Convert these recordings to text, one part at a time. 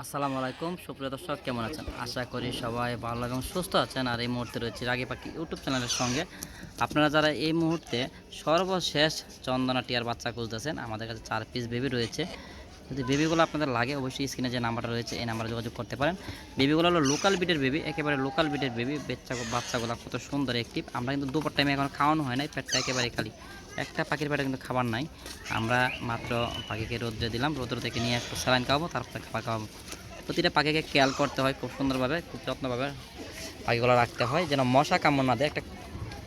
আসসালামু আলাইকুম। সুপ্রিয় দর্শক, কেমন আছেন? আশা করি সবাই ভালো এবং সুস্থ আছেন। আর এই মুহূর্তে রয়েছে রাগি পাখি ইউটিউব চ্যানেলের সঙ্গে। আপনারা যারা এই মুহূর্তে সর্বশেষ চন্দনা টিয়ার বাচ্চা খুঁজতেছেন, আমাদের কাছে চার পিস বেবি রয়েছে। যদি বেবিগুলো আপনাদের লাগে, অবশ্যই স্ক্রিনে যে নাম্বারটা রয়েছে, এই নাম্বারে যোগাযোগ করতে পারেন। বেবিগুলো হলো লোকাল বিটের বেবি একেবারে লোকাল বিটের বেবি বাচ্চা বাচ্চাগুলো কত সুন্দর অ্যাক্টিভ আমরা কিন্তু দুপুর টাইমে এখন খাওয়ানো হয় নাই, পেটটা একেবারে খালি। একটা পাখির পেটে কিন্তু খাবার নাই। আমরা মাত্র পাখিকে রোদ্রে দিলাম, রোদ্র থেকে নিয়ে একটু স্যালাইন খাওয়াবো, তারপরে খাবার খাওয়াবো। প্রতিটা পাখিকে খেয়াল করতে হয়, খুব সুন্দরভাবে, খুব যত্নভাবে পাখিগুলো রাখতে হয়, যেন মশা কামড় না দেয়। একটা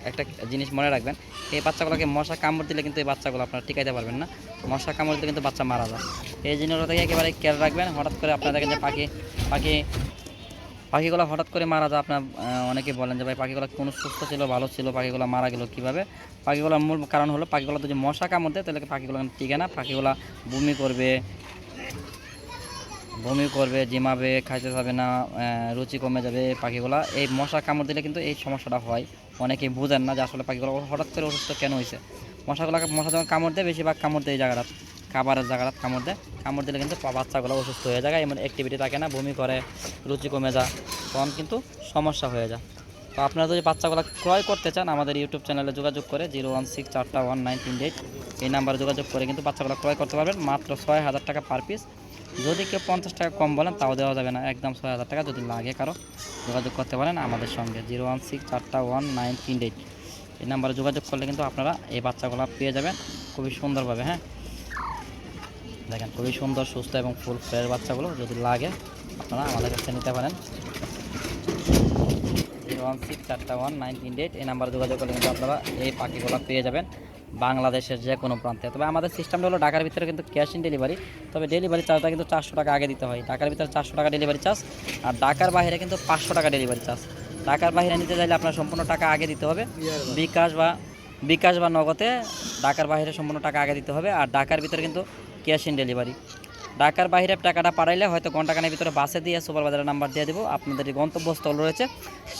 একটা জিনিস মনে রাখবেন, এই বাচ্চাগুলোকে মশা কামড় দিলে কিন্তু এই বাচ্চাগুলো আপনারা টিকাইতে পারবেন না। মশা কামড় দিলে কিন্তু বাচ্চা মারা যায়। এই জিনিসগুলো থেকে একেবারে খেয়াল রাখবেন, হঠাৎ করে আপনারা দেখেন যে পাখি পাখি পাখিগুলো হঠাৎ করে মারা যায়, আপনার অনেকে বলেন যে, ভাই, পাখিগুলো কোনো সুস্থ ছিল, ভালো ছিল, পাখিগুলো মারা গেল কীভাবে? পাখিগুলোর মূল কারণ হলো, পাখিগুলো যদি মশা কামড় দেয়, তাহলে পাখিগুলো টিকে না। পাখিগুলো বমি করবে বমি করবে, জিমাবে, খাইতে যাবে না রুচি কমে যাবে পাখিগুলা। এই মশা কামড় দিলে কিন্তু এই সমস্যাটা হয়। অনেকেই বুঝেন না যে, আসলে পাখিগুলো হঠাৎ করে অসুস্থ কেন হয়েছে মশাগুলোকে, মশা যখন কামড় দেয়, বেশিরভাগ কামড় দেয় এই জায়গাটা খাবারের জায়গাটা কামড় দেয়। কামড় দিলে কিন্তু বাচ্চাগুলো অসুস্থ হয়ে যায়, এমন অ্যাক্টিভিটি থাকে না, বমি করে, রুচি কমে যায়, তখন কিন্তু সমস্যা হয়ে যায়। তো আপনারা যদি বাচ্চাগুলো ক্রয় করতে চান, আমাদের ইউটিউব চ্যানেলে যোগাযোগ করে জিরো ওয়ান সিক্স চারটা ওয়ান নাইন তিন এইট এই নাম্বারে যোগাযোগ করে কিন্তু বাচ্চাগুলো ক্রয় করতে পারবেন। মাত্র ছয় হাজার টাকা পার পিস যদি কেউ পঞ্চাশ টাকা কম বলেন, তাও দেওয়া যাবে না। একদম ছয় হাজার টাকা যদি লাগে কারও, যোগাযোগ করতে পারেন আমাদের সঙ্গে, জিরো ওয়ান সিক্স চারটা ওয়ান নাইন তিন এইট। এই নাম্বারে যোগাযোগ করলে কিন্তু আপনারা এই বাচ্চাগুলো পেয়ে যাবেন। খুবই সুন্দরভাবে হ্যাঁ? দেখেন, খুবই সুন্দর, সুস্থ এবং ফুল ফ্রেশ বাচ্চাগুলো, যদি লাগে, আপনারা আমাদের কাছে নিতে পারেন। ওয়ান সিক্স চারটা ওয়ান নাইন তিন এই নাম্বারে যোগাযোগ করলে কিন্তু আপনারা এই পাখিগুলো পেয়ে যাবেন বাংলাদেশের যে কোনো প্রান্তে। তবে আমাদের সিস্টেমটা হলো ঢাকার ভিতরে কিন্তু ক্যাশ ইন ডেলিভারি, তবে ডেলিভারি চার্জটা কিন্তু চারশো টাকা আগে দিতে হয়। ঢাকার ভিতরে চারশো টাকা ডেলিভারি চার্জ, আর ঢাকার বাইরে কিন্তু পাঁচশো টাকা ডেলিভারি চার্জ। ঢাকার বাইরে নিতে চাইলে আপনার সম্পূর্ণ টাকা আগে দিতে হবে। বিকাশ বা বিকাশ বা নগদে ঢাকার বাইরে সম্পূর্ণ টাকা আগে দিতে হবে, আর ঢাকার ভিতরে কিন্তু ক্যাশ ইন ডেলিভারি। ঢাকার বাইরে টাকাটা পাঠাইলে হয়তো ঘন্টাখানের ভিতরে বাসে দিয়ে সুপার বাজারের নাম্বার দিয়ে দেবো। আপনাদের গন্তব্যস্থল রয়েছে,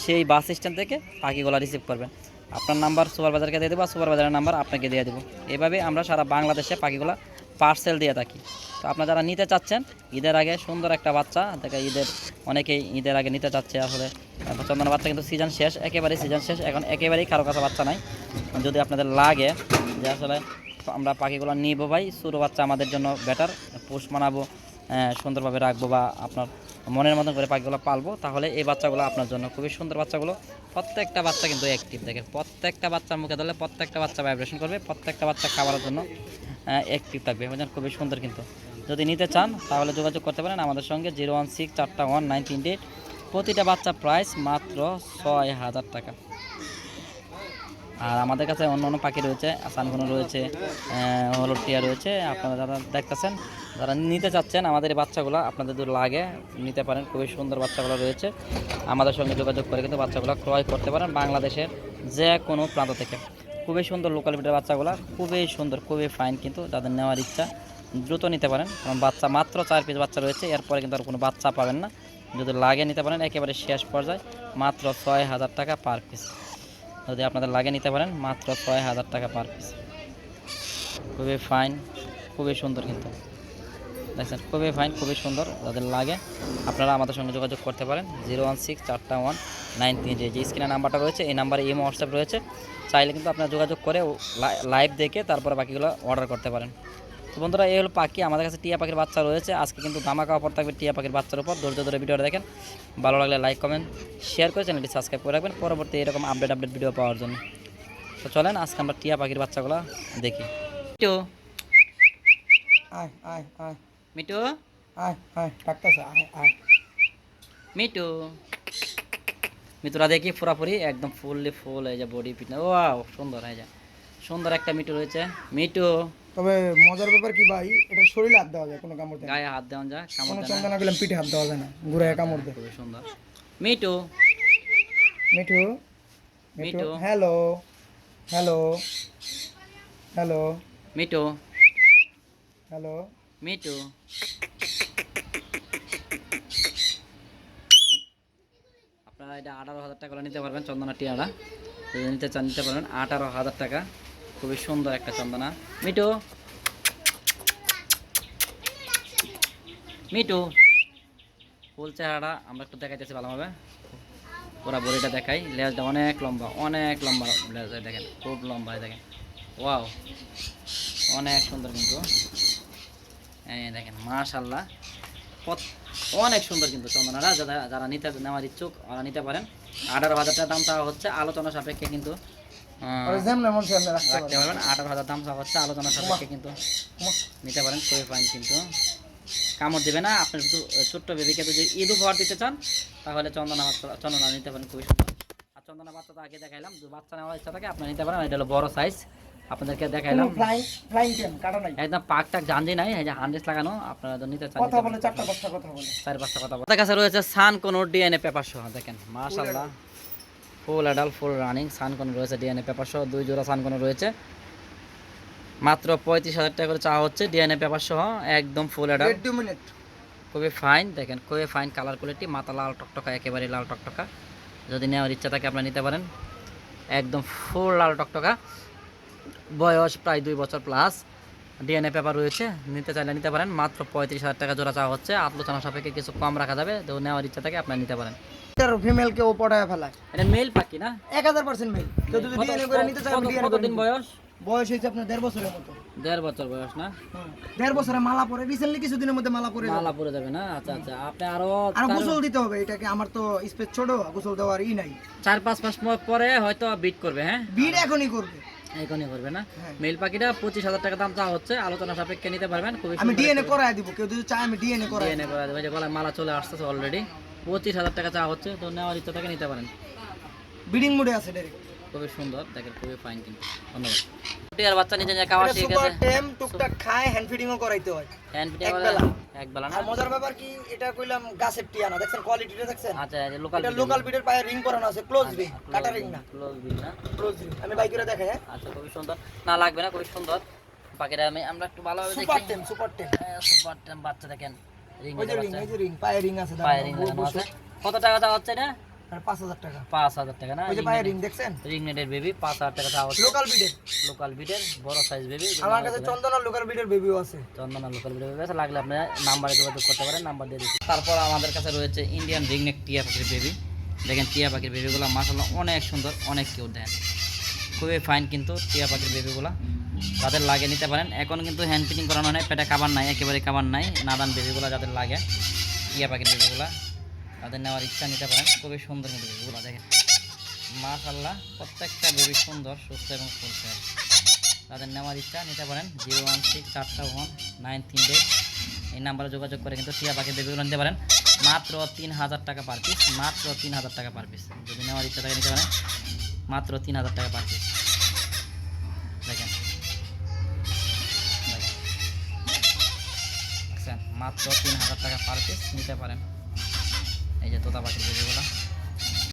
সেই বাস স্ট্যান্ড থেকে পাখিগুলো রিসিভ করবেন। আপনার নাম্বার সুপার বাজারকে দিয়ে দেবো আর সুপার বাজারের নাম্বার আপনাকে দিয়ে দেবো। এভাবে আমরা সারা বাংলাদেশে পাখিগুলো পার্সেল দিয়ে থাকি। তো আপনারা যারা নিতে চাচ্ছেন, ঈদের আগে সুন্দর একটা বাচ্চা, দেখে ঈদের অনেকেই ঈদের আগে নিতে চাচ্ছে আসলে। চন্দনা বাচ্চা কিন্তু সিজন শেষ, একেবারেই সিজন শেষ, এখন একেবারেই কারও কাছে বাচ্চা নাই। যদি আপনাদের লাগে যে আসলে আমরা পাখিগুলো নিব ভাই। ছোটো বাচ্চা আমাদের জন্য বেটার পোষ মানাবো সুন্দরভাবে রাখব বা আপনার মনের মতন করে পাখিগুলো পালবো। তাহলে এই বাচ্চাগুলো আপনার জন্য খুবই সুন্দর বাচ্চাগুলো। প্রত্যেকটা বাচ্চা কিন্তু অ্যাক্টিভ দেখেন। প্রত্যেকটা বাচ্চার মুখে ধরলে প্রত্যেকটা বাচ্চা ভাইব্রেশন করবে, প্রত্যেকটা বাচ্চা খাবারের জন্য অ্যাক্টিভ থাকবে। বুঝলেন খুবই সুন্দর কিন্তু। যদি নিতে চান, তাহলে যোগাযোগ করতে পারেন আমাদের সঙ্গে জিরো ওয়ান সিক্স চারটা ওয়ান নাইন তিন এইট প্রতিটা বাচ্চা প্রাইস মাত্র ছয় হাজার টাকা। আর আমাদের কাছে অন্য অন্য পাখি রয়েছে আসানগুনো রয়েছে হলুদ টিয়া রয়েছে। আপনারা যারা দেখতেছেন, যারা নিতে চাচ্ছেন আমাদের এই বাচ্চাগুলো, আপনাদের যদি লাগে, নিতে পারেন। খুবই সুন্দর বাচ্চাগুলো রয়েছে। আমাদের সঙ্গে যোগাযোগ করে কিন্তু বাচ্চাগুলো ক্রয় করতে পারেন বাংলাদেশের যে কোনো প্রান্ত থেকে। খুবই সুন্দর লোকাল বিটের বাচ্চাগুলো, খুবই সুন্দর, খুবই ফাইন কিন্তু যাদের নেওয়ার ইচ্ছা দ্রুত নিতে পারেন। কারণ বাচ্চা মাত্র চার পিস বাচ্চা রয়েছে, এরপরে কিন্তু আর কোনো বাচ্চা পাবেন না। যদি লাগে নিতে পারেন, একেবারে শেষ পর্যায়ে মাত্র ছয় হাজার টাকা পার পিস যদি আপনাদের লাগে নিতে পারেন, মাত্র ছয় হাজার টাকা পার পিস খুবই ফাইন খুবই সুন্দর কিন্তু। দেখছেন, খুবই ফাইন খুবই সুন্দর। যাদের লাগে, আপনারা আমাদের সঙ্গে যোগাযোগ করতে পারেন। জিরো ওয়ান সিক্স চারটা ওয়ান নাইন তিন যে স্ক্রিনের নাম্বারটা রয়েছে, এই নাম্বারে ইমো, হোয়াটসঅ্যাপ রয়েছে। চাইলে কিন্তু আপনারা যোগাযোগ করে লাইভ দেখে তারপরে বাকিগুলো অর্ডার করতে পারেন। তো বন্ধুরা এই হলো পাখি। আমাদের কাছে টিয়া পাখির বাচ্চা রয়েছে। আজকে কিন্তু ধামাকা অফার থাকবে টিয়া পাখির বাচ্চার উপর। ধৈর্য ধরে ভিডিওটা দেখেন। ভালো লাগলে লাইক কমেন্ট শেয়ার করে চ্যানেলটি সাবস্ক্রাইব করে রাখবেন। পরবর্তী এরকম আপডেট আপডেট ভিডিও পাওয়ার জন্য। তো চলেন আজকে আমরা টিয়া পাখির বাচ্চাগুলো দেখি। মিটু আয় আয় আয়। মিটু আয় আয় ডাক্তার আয় আয়। মিটু মিতুরা দেখি পুরাপুরি একদম ফুললি ফুল হয়ে যায় বডি ফিটনেস ওয়াও সুন্দর হয়ে যায় সুন্দর একটা মিটু রয়েছে। মিটু তবে মজার ব্যাপার কি ভাই এটা শরীরে হাত দেওয়া যায় কোনো কামড় দেয় গায়ে হাত দেওয়া যায় কামড় কোনো দেয় না। চন্দনা গেলাম পিঠে হাত দেওয়া যায় না ঘুরে কামড় দেয়। খুবই সুন্দর। Mithu Mithu? Mithu? Mithu. Hello? Hello? Hello? Mithu hello? Mithu আপনারা এটা আঠারো হাজার টাকা করে নিতে পারবেন চন্দনা টিয়ারা। নিতে চান নিতে পারবেন। আঠারো হাজার টাকা। খুবই সুন্দর একটা চন্দনা। মিটু মিটু ফুল চেহারাটা আমরা একটু দেখাইতেছি ভালোভাবে। পুরা বডিটা দেখাই। লেজটা অনেক লম্বা অনেক লম্বা লেজ দেখেন, খুব লম্বা দেখেন। ওয়াও, অনেক সুন্দর কিন্তু। এই দেখেন মাশাল্লাহ অনেক সুন্দর কিন্তু চন্দনারা যারা যারা নিতে নেওয়ার ইচ্ছুক, ওরা নিতে পারেন। আঠারো হাজার টাকা দাম চাওয়া হচ্ছে আলোচনা সাপেক্ষে কিন্তু রাখতে পারবেন আঠারো হাজার দাম হচ্ছে আলোচনা সাপেক্ষে কিন্তু নিতে পারেন খুবই ফাইন কিন্তু। কামড় দেবে না আপনার শুধু ছোট্ট বেবিকে যদি ঈদ উপহার দিতে চান তাহলে চন্দনা চন্দনা নিতে পারেন খুবই সুন্দর। আর চন্দনা বাচ্চা তো আগে দেখাইলাম বাচ্চা নেওয়ার ইচ্ছা থাকে আপনার নিতে পারেন এটা হলো বড় সাইজ আপনাদেরকে দেখাইলাম। একদম পাক টাক জানজি নাই এই যে হান্ড্রেস লাগানো আপনারা তো নিতে চান কথা বলে চারটা পাঁচটা কথা বলে। চার পাঁচটা কথা বলে। কাছে রয়েছে সান কোনো ডিএনএ পেপার সহ দেখেন মাশাল্লাহ ফুল অ্যাডাল ফুল রানিং সান কোনো রয়েছে ডিএনএ পেপার সহ দুই জোড়া সান কোনো রয়েছে। মাত্র পঁয়ত্রিশ হাজার টাকা করে চাওয়া হচ্ছে ডিএনএ পেপার সহ একদম ফুল অ্যাডাল মিনিট খুবই ফাইন দেখেন খুবই ফাইন কালার কোয়ালিটি মাথা লাল টকটকা একেবারে লাল টকটকা। যদি নেওয়ার ইচ্ছা থাকে আপনারা নিতে পারেন। একদম ফুল লাল টকটকা। বয়স প্রায় দুই বছর প্লাস ডিএনএ পেপার রয়েছে নিতে চাইলে নিতে পারেন। মাত্র পঁয়ত্রিশ হাজার টাকা জোড়া চাওয়া হচ্ছে। আলোচনা সাপেক্ষে কিছু কম রাখা যাবে তো নেওয়ার ইচ্ছা থাকে আপনারা নিতে পারেন। পড়ায় ফেলায়। এটা মেল পাখি না? এক হাজার পার্সেন্ট মেল কেউ যদি ডিএনএ করে নিতে চায় কতদিন বয়স? বয়স হয়েছে আপনার দেড় বছরের মতো। দেড় বছর বয়স না? দেড় বছরে মালা পরে রিসেন্টলি কিছুদিনের মধ্যে মালা পরে মালা পরে যাবে না? আচ্ছা আচ্ছা আপনি আরও আর গোসল দিতে হবে এটাকে আমার তো স্পেস ছোট গোসল দেওয়ার ই নাই। চার পাঁচ মাস পরে হয়তো বিট করবে হ্যাঁ? ভিড় এখনই করবে। এখনই করবে না? হ্যাঁ। মেল পাখিটা পঁচিশ হাজার টাকা দাম চাওয়া হচ্ছে আলোচনা সাপেক্ষে নিতে পারবেন খুবই আমি ডিএনএ করায় দিব কেউ যদি চায় আমি ডিএনএ করাই ডিএনএ করাই দেবো। যে গলায় মালা চলে আসতেছে অলরেডি পঁচিশ হাজার টাকা চাওয়া হচ্ছে তো নেওয়ার ইচ্ছা থাকে নিতে পারেন। বিডিং মোডে আছে ডাইরেক্ট খুবই সুন্দর দেখেন খুবই ফাইন কিন্তু। ধন্যবাদ। টিয়ার বাচ্চা নিজে নিজে খাওয়া শিখে সুপার গেছে। টেম টুকটাক খায় হ্যান্ড ফিডিংও করাইতে হয়। হ্যান্ড পিঠে এক বেলা। এক বেলা না? মজার ব্যাপার কি এটা কইলাম গাছের টিয়ানা দেখছেন কোয়ালিটিটা দেখছেন? আচ্ছা এই লোকাল এটা লোকাল বিটের পায়ে রিং করানো আছে ক্লোজ রিং কাটা রিং না। ক্লোজ বিল না? ক্লোজ রিং আমি বাইকেরা দেখাই হ্যাঁ? আচ্ছা খুবই সুন্দর। না লাগবে না খুবই সুন্দর। পাখিটা আমি আমরা একটু ভালোভাবে সুপার দেখি টেম সুপার টেম। সুপার টেম বাচ্চা দেখেন। রিং যে রিং রিং পায়ে রিং আছে পায়ে রিং লাগানো আছে। কত টাকা চাওয়া হচ্ছে না পাঁচ হাজার টাকা। পাঁচ হাজার টাকা না? ওই যে পায়ে রিং দেখছেন? রিং নেটের বেবি পাঁচ হাজার টাকা চাওয়া লোকাল বিটের লোকাল বিটের বড় সাইজ বেবি আমার কাছে চন্দনা লোকাল বিটের বেবিও আছে। চন্দনা লোকাল বিটের বেবি আছে লাগলে আপনি নাম্বারে যোগাযোগ করতে পারেন নাম্বার দিয়ে দিচ্ছি। তারপর আমাদের কাছে রয়েছে ইন্ডিয়ান রিং নেক টিয়া পাখির বেবি দেখেন টিয়া পাখির বেবিগুলো মাসাল্লাহ অনেক সুন্দর অনেক কিউট দেখেন। খুবই ফাইন কিন্তু টিয়া পাখির বেবিগুলো যাদের লাগে নিতে পারেন এখন কিন্তু হ্যান্ড ফিটিং করানো নাই পেটে খাবার নাই একেবারে খাবার নাই নাদান বেবিগুলো যাদের লাগে টিয়া পাখির বেবিগুলো তাদের নেওয়ার ইচ্ছা নিতে পারেন। খুবই সুন্দর কিন্তু বেবিগুলো দেখেন। মাশাল্লাহ প্রত্যেকটা বেবি সুন্দর, সুস্থ এবং ফুলছে তাদের নেওয়ার ইচ্ছা নিতে পারেন, জিরো ওয়ান সিক্স চারটা ওয়ান নাইন তিন ডেট এই নাম্বারে যোগাযোগ করে কিন্তু টিয়া পাখি বেবিগুলো নিতে পারেন। মাত্র তিন হাজার টাকা পার পিস মাত্র তিন হাজার টাকা পার পিস যদি নেওয়ার ইচ্ছা থাকে নিতে পারেন, মাত্র তিন হাজার টাকা পার পিস দেখেন। দেখেন। মাত্র তিন হাজার টাকা পার পিস নিতে পারেন। এই যে তোতা পাখির বেবিগুলো